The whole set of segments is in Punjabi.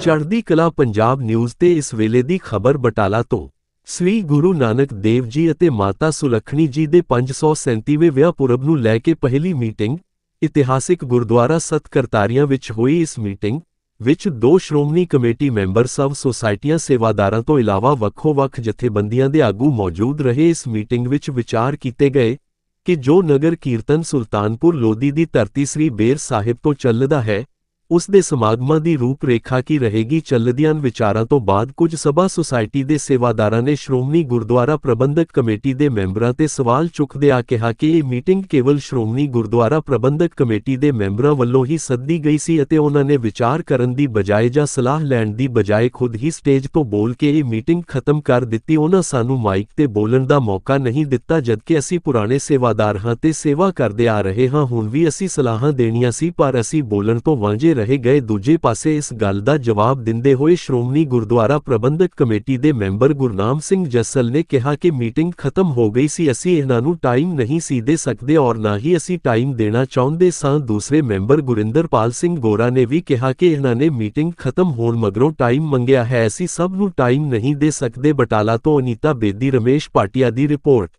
ਚੜ੍ਹਦੀ ਕਲਾ ਪੰਜਾਬ ਨਿਊਜ਼ ਤੇ ਇਸ ਵੇਲੇ ਦੀ ਖਬਰ ਬਟਾਲਾ ਤੋਂ। ਸ੍ਰੀ ਗੁਰੂ ਨਾਨਕ ਦੇਵ ਜੀ ਅਤੇ ਮਾਤਾ ਸੁਲੱਖਣੀ ਜੀ ਦੇ 537ਵੇਂ ਵਿਆਹ ਪੁਰਬ ਨੂੰ ਲੈ ਕੇ ਪਹਿਲੀ ਮੀਟਿੰਗ, ਇਤਿਹਾਸਿਕ ਗੁਰਦੁਆਰਾ ਸਤਕਰਤਾਰੀਆਂ ਵਿੱਚ ਹੋਈ ਇਸ ਮੀਟਿੰਗ, ਵਿੱਚ ਦੋ ਸ਼੍ਰੋਮਣੀ ਕਮੇਟੀ ਮੈਂਬਰ ਸਭ ਸੁਸਾਇਟੀਆਂ ਸੇਵਾਦਾਰਾਂ ਤੋਂ ਇਲਾਵਾ ਵੱਖੋ-ਵੱਖ ਜਥੇਬੰਦੀਆਂ ਦੇ ਆਗੂ ਮੌਜੂਦ ਰਹੇ। ਇਸ ਮੀਟਿੰਗ ਵਿੱਚ ਵਿਚਾਰ ਕੀਤੇ ਗਏ ਕਿ ਜੋ ਨਗਰ ਕੀਰਤਨ ਸੁਲਤਾਨਪੁਰ ਲੋਧੀ ਦੀ ਧਰਤੀ ਸ੍ਰੀ ਬੇਰ ਸਾਹਿਬ ਤੋਂ ਚੱਲਦਾ ਹੈ ਉਸ ਦੇ ਸਮਾਗਮਾਂ ਦੀ ਰੂਪਰੇਖਾ ਕੀ ਰਹੇਗੀ? ਚੱਲਦਿਆਂ ਵਿਚਾਰਾਂ ਤੋਂ ਬਾਅਦ ਕੁਝ ਸਭਾ ਸੁਸਾਇਟੀ ਦੇ ਸੇਵਾਦਾਰਾਂ ਨੇ ਸ਼੍ਰੋਮਣੀ ਗੁਰਦੁਆਰਾ ਪ੍ਰਬੰਧਕ ਕਮੇਟੀ ਦੇ ਮੈਂਬਰਾਂ ਤੇ ਸਵਾਲ ਚੁੱਕਦਿਆਂ ਕਿਹਾ ਕਿ ਇਹ ਮੀਟਿੰਗ ਕੇਵਲ ਸ਼੍ਰੋਮਣੀ ਗੁਰਦੁਆਰਾ ਪ੍ਰਬੰਧਕ ਕਮੇਟੀ ਦੇ ਮੈਂਬਰਾਂ ਵੱਲੋਂ ਹੀ ਸੱਦੀ ਗਈ ਸੀ ਅਤੇ ਉਹਨਾਂ ਨੇ ਵਿਚਾਰ ਕਰਨ ਦੀ ਬਜਾਏ ਜਾਂ ਸਲਾਹ ਲੈਣ ਦੀ ਬਜਾਏ ਖੁਦ ਹੀ ਸਟੇਜ ਤੋਂ ਬੋਲ ਕੇ ਇਹ ਮੀਟਿੰਗ ਖਤਮ ਕਰ ਦਿੱਤੀ। ਉਹਨਾਂ ਸਾਨੂੰ ਮਾਈਕ ਤੇ ਬੋਲਣ ਦਾ ਮੌਕਾ ਨਹੀਂ ਦਿੱਤਾ, ਜਦਕਿ ਅਸੀਂ ਪੁਰਾਣੇ ਸੇਵਾਦਾਰ ਹਾਂ ਤੇ ਸੇਵਾ ਕਰਦੇ ਆ ਰਹੇ ਹਾਂ। ਹੁਣ ਵੀ ਅਸੀਂ ਸਲਾਹਾਂ ਦੇਣੀਆਂ ਸੀ, ਪਰ ਅਸੀਂ ਬੋਲਣ ਤੋਂ ਵਾਂਝੇ ਰਹੇ ਗਏ ਦੂਜੇ ਪਾਸੇ ਇਸ ਗੱਲ ਦਾ ਜਵਾਬ ਦਿੰਦੇ ਹੋਏ ਸ਼੍ਰੋਮਣੀ ਗੁਰਦੁਆਰਾ ਪ੍ਰਬੰਧਕ ਕਮੇਟੀ ਦੇ ਮੈਂਬਰ ਗੁਰਨਾਮ ਸਿੰਘ ਜੱਸਲ ਨੇ ਕਿਹਾ ਕਿ ਮੀਟਿੰਗ ਖਤਮ ਹੋ ਗਈ ਸੀ, ਅਸੀਂ ਇਹਨਾਂ ਨੂੰ ਟਾਈਮ ਨਹੀਂ ਸੀ ਦੇ ਸਕਦੇ ਔਰ ਨਾ ਹੀ ਅਸੀਂ ਟਾਈਮ ਦੇਣਾ ਚਾਹੁੰਦੇ ਸਾਂ। ਦੂਸਰੇ ਮੈਂਬਰ ਗੁਰਿੰਦਰਪਾਲ ਸਿੰਘ ਗੋਰਾ ਨੇ ਵੀ ਕਿਹਾ ਕਿ ਇਹਨਾਂ ਨੇ ਮੀਟਿੰਗ ਖਤਮ ਹੋਣ ਮਗਰੋਂ ਟਾਈਮ ਮੰਗਿਆ ਹੈ, ਅਸੀਂ ਸਭ ਨੂੰ ਟਾਈਮ ਨਹੀਂ ਦੇ ਸਕਦੇ। ਬਟਾਲਾ ਤੋਂ ਅਨੀਤਾ ਬੇਦੀ, ਰਮੇਸ਼ ਪਾਟਿਆ ਦੀ ਰਿਪੋਰਟ।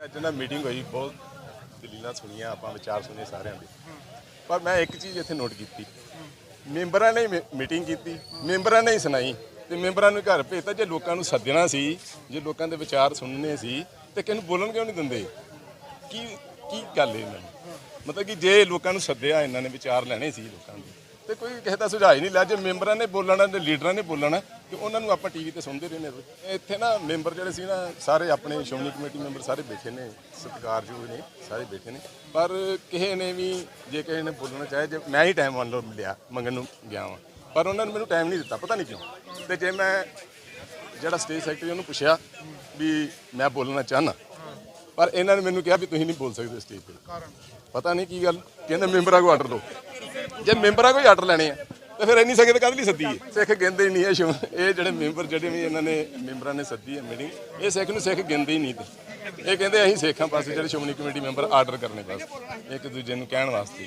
ਅੱਜ ਨਾ ਮੀਟਿੰਗ ਹੋਈ, ਬਹੁਤ ਦਲੀਲਾਂ ਸੁਣੀਆਂ, ਆਪਾਂ ਵਿਚਾਰ ਸੁਣੇ ਸਾਰਿਆਂ ਦੇ। ਪਰ ਮੈਂ ਇੱਕ ਚੀਜ਼ ਇੱਥੇ ਨੋਟ ਕੀਤੀ। ਮੈਂਬਰਾਂ ਨੇ ਮੀਟਿੰਗ ਕੀਤੀ, ਮੈਂਬਰਾਂ ਨੇ ਹੀ ਸੁਣਾਈ ਤੇ ਮੈਂਬਰਾਂ ਨੂੰ ਘਰ ਭੇਜਤਾ ਜੇ ਲੋਕਾਂ ਨੂੰ ਸੱਦਣਾ ਸੀ, ਜੇ ਲੋਕਾਂ ਦੇ ਵਿਚਾਰ ਸੁਣਨੇ ਸੀ ਤੇ ਕਿਹਨੂੰ ਬੋਲਣ ਕਿਉਂ ਨਹੀਂ ਦਿੰਦੇ? ਕੀ ਕੀ ਗੱਲ ਹੈ ਇਹਨਾਂ ਨੂੰ ਮਤਲਬ ਕਿ ਜੇ ਲੋਕਾਂ ਨੂੰ ਸੱਦਿਆ, ਇਹਨਾਂ ਨੇ ਵਿਚਾਰ ਲੈਣੇ ਸੀ ਲੋਕਾਂ ਦੇ ਤੇ ਕੋਈ ਕਿਸੇ ਦਾ ਸੁਝਾਅ ਹੀ ਨਹੀਂ ਲਿਆ, ਜੇ ਮੈਂਬਰਾਂ ਨੇ ਬੋਲਣਾ ਤੇ ਲੀਡਰਾਂ ਨੇ ਬੋਲਣਾ ਤੇ ਉਹਨਾਂ ਨੂੰ ਆਪਾਂ ਟੀਵੀ ਤੇ ਸੁਣਦੇ ਰਹਿੰਦੇ ਨੇ ਇੱਥੇ ਨਾ ਮੈਂਬਰ ਜਿਹੜੇ ਸੀ ਨਾ, ਸਾਰੇ ਆਪਣੇ ਸ਼੍ਰੋਮਣੀ ਕਮੇਟੀ ਮੈਂਬਰ ਸਾਰੇ ਬੈਠੇ ਨੇ, ਸਤਿਕਾਰਯੋਗ ਨੇ, ਸਾਰੇ ਬੈਠੇ ਨੇ। ਪਰ ਕਿਸੇ ਨੇ ਵੀ ਜੇ ਕਿਸੇ ਨੇ ਬੋਲਣਾ ਚਾਹੇ, ਜੇ ਮੈਂ ਹੀ ਟਾਈਮ ਮੰਨ ਲਓ ਲਿਆ ਮੰਗਣ ਨੂੰ ਗਿਆ ਵਾਂ। ਪਰ ਉਹਨਾਂ ਨੇ ਮੈਨੂੰ ਟਾਈਮ ਨਹੀਂ ਦਿੱਤਾ, ਪਤਾ ਨਹੀਂ ਕਿਉਂ। ਤੇ ਜੇ ਮੈਂ ਜਿਹੜਾ ਸਟੇਜ ਸੈਕਟਰੀ ਉਹਨੂੰ ਪੁੱਛਿਆ ਵੀ ਮੈਂ ਬੋਲਣਾ ਚਾਹਨਾ ਪਰ ਇਹਨਾਂ ਨੇ ਮੈਨੂੰ ਕਿਹਾ ਵੀ ਤੁਸੀਂ ਨਹੀਂ ਬੋਲ ਸਕਦੇ ਸਟੇਜ ਤੇ ਪਤਾ ਨਹੀਂ ਕੀ ਗੱਲ, ਕਹਿੰਦੇ ਮੈਂਬਰਾਂ ਕੋ ਆਰਡਰ ਦਿਓ ਜੇ ਮੈਂਬਰਾਂ ਕੋਈ ਆਰਡਰ ਲੈਣੇ ਆ ਤੇ ਫਿਰ ਇੰਨੀ ਸੰਗਤ ਕਾਹਦੇ ਲਈ ਸੱਦੀ ਹੈ? ਸਿੱਖ ਗਿਣਦੇ ਹੀ ਨਹੀਂ ਇਹ ਸ਼ੁ- ਇਹ ਜਿਹੜੇ ਮੈਂਬਰ ਜਿਹੜੇ ਵੀ ਇਹਨਾਂ ਨੇ ਮੈਂਬਰਾਂ ਨੇ ਸੱਦੀ ਹੈ ਮੀਟਿੰਗ ਇਹ ਸਿੱਖ ਨੂੰ ਸਿੱਖ ਗਿਣਦੇ ਹੀ ਨਹੀਂ ਤੇ। ਇਹ ਕਹਿੰਦੇ ਅਸੀਂ ਸਿੱਖਾਂ ਪਾਸੇ ਜਿਹੜੇ ਸ਼੍ਰੋਮਣੀ ਕਮੇਟੀ ਮੈਂਬਰ ਆਰਡਰ ਕਰਨੇ ਬਸ ਇੱਕ ਦੂਜੇ ਨੂੰ ਕਹਿਣ ਵਾਸਤੇ।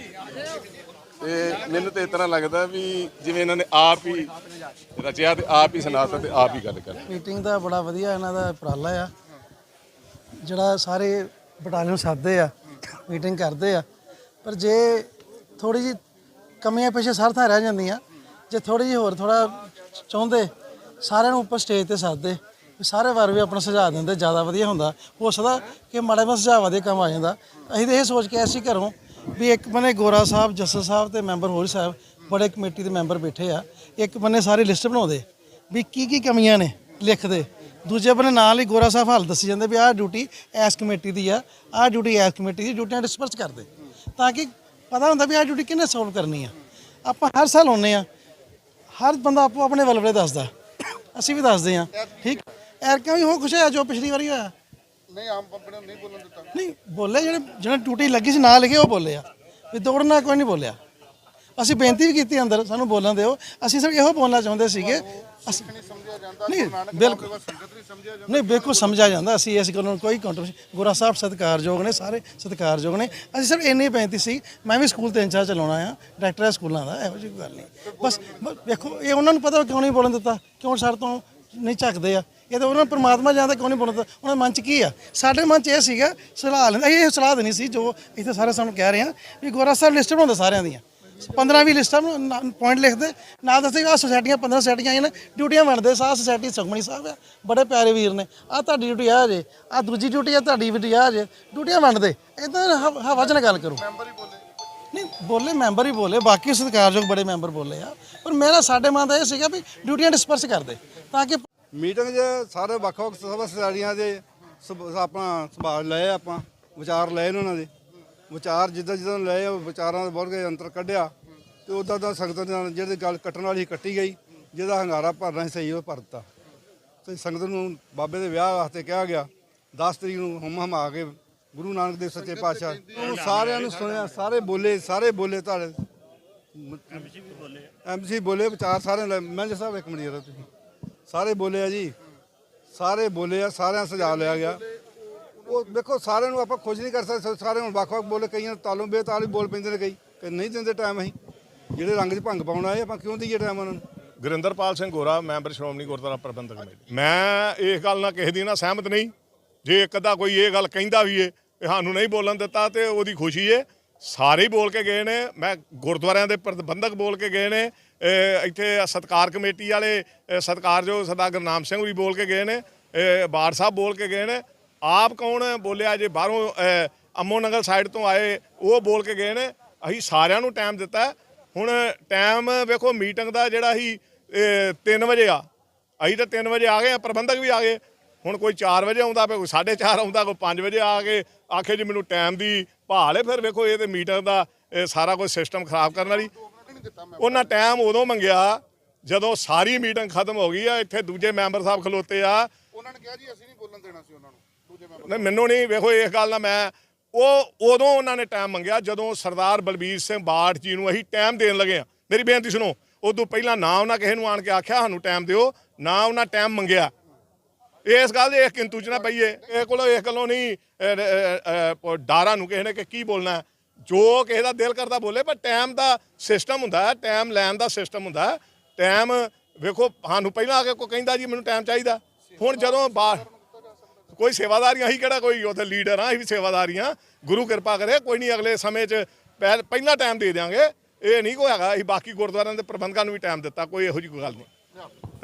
ਤੇ ਮੈਨੂੰ ਤੇ ਇਸ ਤਰ੍ਹਾਂ ਲੱਗਦਾ ਵੀ ਜਿਵੇਂ ਇਹਨਾਂ ਨੇ ਆਪ ਹੀ ਰਚਿਆ ਤੇ ਆਪ ਹੀ ਸੁਣਾਤਾ ਤੇ ਆਪ ਹੀ ਗੱਲ ਕਰ ਮੀਟਿੰਗ ਦਾ ਬੜਾ ਵਧੀਆ ਇਹਨਾਂ ਦਾ ਉਪਰਾਲਾ ਆ। ਜਿਹੜਾ ਸਾਰੇ ਬਟਾਲੀਅਨ ਸੱਦਦੇ ਆ ਮੀਟਿੰਗ ਕਰਦੇ ਆ। ਪਰ ਜੇ ਥੋੜੀ ਜੀ ਕਮੀਆਂ ਪਿੱਛੇ ਸਾਰ ਥਾਂ ਰਹਿ ਜਾਂਦੀਆਂ। ਜੇ ਥੋੜੀ ਜਿਹੀ ਹੋਰ ਥੋੜਾ ਚਾਹੁੰਦੇ, ਸਾਰਿਆਂ ਨੂੰ ਉੱਪਰ ਸਟੇਜ ਤੇ ਸੱਦਦੇ, ਵੀ ਸਾਰੇ ਵਾਰ ਵੀ ਆਪਣਾ ਸੁਝਾਅ ਦਿੰਦੇ, ਜ਼ਿਆਦਾ ਵਧੀਆ ਹੁੰਦਾ। ਹੋ ਸਕਦਾ ਕਿ ਮਾੜਾ ਜਿਹਾ ਸੁਝਾਅ ਵਧੀਆ ਕੰਮ ਆ ਜਾਂਦਾ। ਅਸੀਂ ਤਾਂ ਇਹ ਸੋਚ ਕੇ ਐਸੀ ਘਰੋਂ ਵੀ ਇੱਕ ਬੰਨੇ ਗੋਰਾ ਸਾਹਿਬ ਜੱਸਲ ਸਾਹਿਬ ਤੇ ਮੈਂਬਰ ਹੋਰ ਸਾਹਿਬ, ਬੜੇ ਕਮੇਟੀ ਦੇ ਮੈਂਬਰ ਬੈਠੇ ਆ। ਇੱਕ ਬੰਨੇ ਸਾਰੀ ਲਿਸਟ ਬਣਾਉਂਦੇ ਵੀ ਕੀ ਕੀ ਕਮੀਆਂ ਨੇ ਲਿਖਦੇ। ਦੂਜੇ ਬੰਨੇ ਨਾਲ ਹੀ ਗੋਰਾ ਸਾਹਿਬ ਹਾਲ ਦੱਸੀ ਜਾਂਦੇ ਵੀ ਆਹ ਡਿਊਟੀ ਐਸ ਕਮੇਟੀ ਦੀ ਆ, ਆਹ ਡਿਊਟੀ ਐਸ ਕਮੇਟੀ ਦੀ, ਡਿਊਟੀਆਂ ਡਿਸਪਰਸ ਕਰਦੇ। ਤਾਂ ਕਿ ਪਤਾ ਹੁੰਦਾ ਵੀ ਆਹ ਡਿਊਟੀ ਕਿਹਨੇ ਸੋਲਵ ਕਰਨੀ ਆ। ਆਪਾਂ ਹਰ ਸਾਲ ਆਉਂਦੇ ਆ। ਹਰ ਬੰਦਾ ਆਪੋ ਆਪਣੇ ਵਲਵਲੇ ਦੱਸਦਾ। ਅਸੀਂ ਵੀ ਦੱਸਦੇ ਆ। ਠੀਕ? ਐਰਕਾਂ ਵੀ ਹੋ ਖੁਸ਼ ਹੋਇਆ ਜੋ ਪਿਛਲੀ ਵਾਰੀ ਹੋਇਆ। ਨਹੀਂ ਆਮ ਪੰਪ ਨੇ ਨਹੀਂ ਬੋਲਣ ਦਿੱਤਾ। ਨਹੀਂ ਬੋਲੇ ਜਿਹੜੇ ਜਿਹਨਾਂ ਡਿਊਟੀ ਲੱਗੀ ਸੀ ਨਾਲ ਲਿਖੇ ਉਹ ਬੋਲੇ ਆ। ਵੀ ਦੌੜਨਾ ਕੋਈ ਨਹੀਂ ਬੋਲਿਆ। ਅਸੀਂ ਬੇਨਤੀ ਵੀ ਕੀਤੀ ਅੰਦਰ ਸਾਨੂੰ ਬੋਲਣ ਦਿਓ। ਅਸੀਂ ਸਿਰਫ ਇਹੋ ਬੋਲਣਾ ਚਾਹੁੰਦੇ ਸੀਗੇ। ਅਸੀਂ ਨਹੀਂ ਜਾਂਦਾ ਬਿਲਕੁਲ। ਨਹੀਂ ਜਾਂਦਾ। ਬਿਲਕੁਲ ਸਮਝਿਆ ਜਾਂਦਾ। ਅਸੀਂ ਇਸ ਗੱਲ ਨੂੰ ਕੋਈ ਕੰਟਰੋਵਰਸੀ ਗੁਰਾ ਸਾਹਿਬ ਸਤਿਕਾਰਯੋਗ ਨੇ ਸਾਰੇ ਸਤਿਕਾਰਯੋਗ ਨੇ। ਅਸੀਂ ਸਿਰਫ ਇੰਨੀ ਬੇਨਤੀ ਸੀ ਮੈਂ ਵੀ ਸਕੂਲ ਤੇ ਇੰਚਾਰਜ ਚਲਾਉਣਾ ਆ ਡਾਇਰੈਕਟਰ ਸਕੂਲਾਂ ਦਾ ਇਹੋ ਜਿਹੀ ਗੱਲ ਨਹੀਂ। ਬਸ ਵੇਖੋ ਇਹ ਉਹਨਾਂ ਨੂੰ ਪਤਾ ਕਿਉਂ ਨਹੀਂ ਬੋਲਣ ਦਿੱਤਾ? ਕਿਉਂ ਸਰ ਤੋਂ ਨਹੀਂ ਝੱਕਦੇ ਆ? ਇਹ ਤਾਂ ਉਹਨਾਂ ਨੂੰ ਪ੍ਰਮਾਤਮਾ ਜਾਣਦਾ ਕਿਉਂ ਨਹੀਂ ਬੋਲਣ ਦਿੱਤਾ? ਉਹਨਾਂ ਦੇ ਮਨ 'ਚ ਕੀ ਆ? ਸਾਡੇ ਮਨ 'ਚ ਇਹ ਸੀਗਾ ਸਲਾਹ ਲੈਂਦੇ ਇਹ ਸਲਾਹ ਦੇਣੀ ਸੀ ਜੋ ਇੱਥੇ ਸਾਰੇ ਸਾਨੂੰ ਕਹਿ ਰਹੇ ਆ ਵੀ ਗੋਰਾ ਸਾਹਿਬ ਲਿਸਟ ਬਣਾਉਂਦੇ ਸਾਰਿਆਂ ਦੀਆਂ। 15 20 ਲਿਸਟਾਂ ਨੂੰ ਪੁਆਇੰਟ ਲਿਖਦੇ। ਨਾਲ ਦੱਸਦੇ ਆ ਸੁਸਾਇਟੀਆਂ 15 ਸੁਸਾਇਟੀਆਂ ਆਈਆਂ ਨੇ, ਡਿਊਟੀਆਂ ਵੰਡਦੇ ਸਾਹ ਸੁਸਾਇਟੀ ਸੁਖਮਣੀ ਸਾਹਿਬ ਆ। ਬੜੇ ਪਿਆਰੇ ਵੀਰ ਨੇ। ਆ ਤੁਹਾਡੀ ਡਿਊਟੀ ਆ ਜੇ ਆ ਦੂਜੀ ਡਿਊਟੀ ਆ, ਤੁਹਾਡੀ ਡਿਊਟੀ ਆ ਜੇ। ਡਿਊਟੀਆਂ ਵੰਡਦੇ ਇਦਾਂ ਹਵਾ 'ਚ ਨਾ ਗੱਲ ਕਰੋ। ਮੈਂਬਰ ਹੀ ਬੋਲੇ ਨਹੀਂ, ਬੋਲੇ, ਮੈਂਬਰ ਹੀ ਬੋਲੇ। ਬਾਕੀ ਸਤਿਕਾਰਯੋਗ ਬੜੇ ਮੈਂਬਰ ਬੋਲੇ ਆ। ਪਰ ਮੇਰਾ, ਸਾਡੇ ਮਨ ਦਾ ਇਹ ਸੀਗਾ ਵੀ ਡਿਊਟੀਆਂ ਡਿਸਪਰਸ ਕਰਦੇ, ਤਾਂ ਕਿ ਮੀਟਿੰਗ 'ਚ ਸਾਰੇ ਵੱਖ-ਵੱਖ ਸਭਾ ਸਚਾਰੀਆਂ ਦੇ ਆਪਣਾ ਸੰਭਾਲ ਲਏ ਆਪਾਂ, ਵਿਚਾਰ ਲਏ ਨੇ ਉਹਨਾਂ ਦੇ। ਵਿਚਾਰ ਜਿੱਦਾਂ ਜਿੱਦਾਂ ਲਏ ਉਹ ਵਿਚਾਰਾਂ ਦਾ ਬਹੁਤ ਕੇ ਅੰਤਰ ਕੱਢਿਆ ਤੇ ਉਦਾਂ ਦਾ ਸੰਗਤ ਨਾਲ ਜਿਹੜੀ ਗੱਲ ਕੱਟਣ ਵਾਲੀ ਕੱਟੀ ਗਈ ਜਿਹਦਾ ਹੰਗਾਰਾ ਭਰਨਾ ਸੀ ਸਹੀ ਉਹ ਭਰਤਾ ਤੇ ਸੰਗਤ ਨੂੰ ਬਾਬੇ ਦੇ ਵਿਆਹ ਵਾਸਤੇ ਕਿਹਾ ਗਿਆ 10 ਤਰੀਕ ਨੂੰ ਹਮ ਹਮ ਆ ਕੇ ਗੁਰੂ ਨਾਨਕ ਦੇਵ ਸੱਚੇ ਪਾਤਸ਼ਾਹ ਉਹ ਸਾਰਿਆਂ ਨੂੰ ਸੁਣਿਆ ਸਾਰੇ ਬੋਲੇ ਸਾਰੇ ਬੋਲੇ ਤੁਹਾਡੇ। ਐਮਸੀ ਵੀ ਬੋਲੇ ਐਮਸੀ ਬੋਲੇ ਵਿਚਾਰ ਸਾਰਿਆਂ ਲੈ ਮੈਂ ਸਾਹਿਬ ਇੱਕ ਮਿੰਟ ਜਰਾ ਤੁਸੀਂ। ਸਾਰੇ ਬੋਲੇ ਆ ਜੀ ਸਾਰੇ ਬੋਲੇ ਆ ਸਾਰਿਆਂ ਸੁਝਾਅ ਲਿਆ ਗਿਆ। ਉਹ ਦੇਖੋ ਸਾਰਿਆਂ ਨੂੰ ਆਪਾਂ ਖੁਸ਼ ਨਹੀਂ ਕਰ ਸਕਦੇ ਸਾਰੇ ਹੁਣ ਵੱਖ-ਵੱਖ ਬੋਲੇ ਕਈਆਂ ਨੂੰ ਤਾਲੋਂ ਬੇਤਾਲ ਵੀ ਬੋਲ ਪੈਂਦੇ ਨੇ ਕਈ, ਕਿ ਨਹੀਂ ਦਿੰਦੇ ਟਾਈਮ ਅਸੀਂ। ਜਿਹੜੇ ਰੰਗ 'ਚ ਭੰਗ ਪਾਉਣ ਆਏ, ਆਪਾਂ ਕਿਉਂ ਦਈਏ ਟਾਈਮ ਉਹਨਾਂ ਨੂੰ? Gurinderpal Singh Gora, member Shiromani Gurdwara Parbandhak committee. ਮੈਂ ਇਸ ਗੱਲ ਨਾਲ ਕਿਸੇ ਦੀ ਨਾ ਸਹਿਮਤ ਨਹੀਂ। ਜੇ ਇੱਕ ਅੱਧਾ ਕੋਈ ਇਹ ਗੱਲ ਕਹਿੰਦਾ ਵੀ ਏ ਕਿ ਸਾਨੂੰ ਨਹੀਂ ਬੋਲਣ ਦਿੱਤਾ ਤੇ ਉਹਦੀ ਖੁਸ਼ੀ ਏ। ਸਾਰੇ ਹੀ ਬੋਲ ਕੇ ਗਏ ਨੇ। ਮੈਂ ਗੁਰਦੁਆਰਿਆਂ ਦੇ ਪ੍ਰਬੰਧਕ ਬੋਲ ਕੇ ਗਏ ਨੇ। ਇੱਥੇ ਸਤਕਾਰ ਕਮੇਟੀ ਵਾਲੇ, ਇਹ ਜੋ ਸਰਦਾਰ ਗੁਰਨਾਮ ਸਿੰਘ ਵੀ ਬੋਲ ਕੇ ਗਏ ਨੇ। ਇਹ ਬਾੜ ਸਾਹਿਬ ਬੋਲ ਕੇ ਗਏ ਨੇ। ਆਪ ਕੌਣ ਬੋਲਿਆ ਜੇ ਬਾਹਰੋਂ ਅਮੋ ਅੰਮੋ ਨਗਰ ਸਾਈਡ ਤੋਂ ਆਏ, ਉਹ ਬੋਲ ਕੇ ਗਏ ਨੇ। ਅਸੀਂ ਸਾਰਿਆਂ ਨੂੰ ਟਾਈਮ ਦਿੱਤਾ ਹੁਣ ਟਾਈਮ ਵੇਖੋ ਮੀਟਿੰਗ ਦਾ ਜਿਹੜਾ ਸੀ 3 ਵਜੇ ਆ। ਅਸੀਂ ਤਾਂ 3 ਵਜੇ ਆ ਗਏ ਆ ਪ੍ਰਬੰਧਕ ਵੀ ਆ ਗਏ। ਹੁਣ ਕੋਈ 4 ਵਜੇ ਆਉਂਦਾ ਪਿਆ, ਕੋਈ 4:30 ਆਉਂਦਾ, ਕੋਈ 5 ਵਜੇ ਆ ਕੇ ਆਖੇ ਜੀ ਮੈਨੂੰ ਟਾਈਮ ਦੀ ਭਾਲ ਹੈ। ਫਿਰ ਵੇਖੋ, ਇਹ ਤੇ ਮੀਟਿੰਗ ਦਾ ਸਾਰਾ ਕੁਝ ਸਿਸਟਮ ਖਰਾਬ ਕਰਨ ਵਾਲੀ। ਦਿੱਤਾ ਉਹਨਾਂ ਟਾਈਮ ਉਦੋਂ ਮੰਗਿਆ ਜਦੋਂ ਸਾਰੀ ਮੀਟਿੰਗ ਖਤਮ ਹੋ ਗਈ ਆ। ਇੱਥੇ ਦੂਜੇ ਮੈਂਬਰ ਸਾਹਿਬ ਖਲੋਤੇ ਆ। ਉਹਨਾਂ ਨੇ ਕਿਹਾ ਜੀ, ਅਸੀਂ ਨਹੀਂ ਬੋਲਣ ਦੇਣਾ ਸੀ ਉਹਨਾਂ ਨੂੰ। ਨਹੀਂ ਮੈਨੂੰ ਨਹੀਂ ਵੇਖੋ ਇਸ ਗੱਲ ਨਾਲ ਮੈਂ ਉਹ ਉਦੋਂ ਉਹਨਾਂ ਨੇ ਟਾਈਮ ਮੰਗਿਆ ਜਦੋਂ ਸਰਦਾਰ ਬਲਬੀਰ ਸਿੰਘ ਬਾਠ ਜੀ ਨੂੰ ਅਸੀਂ ਟਾਈਮ ਦੇਣ ਲੱਗੇ ਆ ਮੇਰੀ ਬੇਨਤੀ ਸੁਣੋ ਉਦੋਂ ਪਹਿਲਾਂ ਨਾ ਉਹਨਾਂ ਕਿਸੇ ਨੂੰ ਆਣ ਕੇ ਆਖਿਆ ਸਾਨੂੰ ਟਾਈਮ ਦਿਓ ਨਾ ਉਹਨਾਂ ਟਾਈਮ ਮੰਗਿਆ। ਇਸ ਗੱਲ ਦੇ ਇੱਕ ਕਿੰਤੂ ਚ ਨਾ ਪਈਏ। ਇਹ ਕੋਲੋਂ ਇਸ ਗੱਲੋਂ ਨਹੀਂ ਅਹ, ਡਾਰਾਂ ਨੂੰ ਕਿਸੇ ਨੇ ਕਿ ਕੀ ਬੋਲਣਾ ਜੋ ਕਿਸੇ ਦਾ ਦਿਲ ਕਰਦਾ ਬੋਲੇ ਪਰ ਟਾਈਮ ਦਾ ਸਿਸਟਮ ਹੁੰਦਾ ਟਾਈਮ ਲੈਣ ਦਾ ਸਿਸਟਮ ਹੁੰਦਾ ਟਾਈਮ ਵੇਖੋ ਸਾਨੂੰ ਪਹਿਲਾਂ ਆ ਕੇ ਕੋਈ ਕਹਿੰਦਾ ਜੀ ਮੈਨੂੰ ਟਾਈਮ ਚਾਹੀਦਾ। ਹੁਣ ਜਦੋਂ ਬਾਹਰ ਕੋਈ ਸੇਵਾਦਾਰੀਆਂ ਹੀ ਕਿਹੜਾ ਕੋਈ ਉਹਦੇ ਲੀਡਰ ਆ, ਅਸੀਂ ਵੀ ਸੇਵਾਦਾਰੀਆਂ, ਗੁਰੂ ਕਿਰਪਾ ਕਰੇ, ਕੋਈ ਨਹੀਂ ਅਗਲੇ ਸਮੇਂ 'ਚ ਪਹਿ- ਪਹਿਲਾਂ ਟਾਈਮ ਦੇ ਦਿਆਂਗੇ। ਇਹ ਨਹੀਂ ਕੋਈ ਹੈਗਾ, ਅਸੀਂ ਬਾਕੀ ਗੁਰਦੁਆਰਿਆਂ ਦੇ ਪ੍ਰਬੰਧਕਾਂ ਨੂੰ ਵੀ ਟਾਈਮ ਦਿੱਤਾ, ਕੋਈ ਇਹੋ ਜਿਹੀ ਕੋਈ ਗੱਲ ਨਹੀਂ।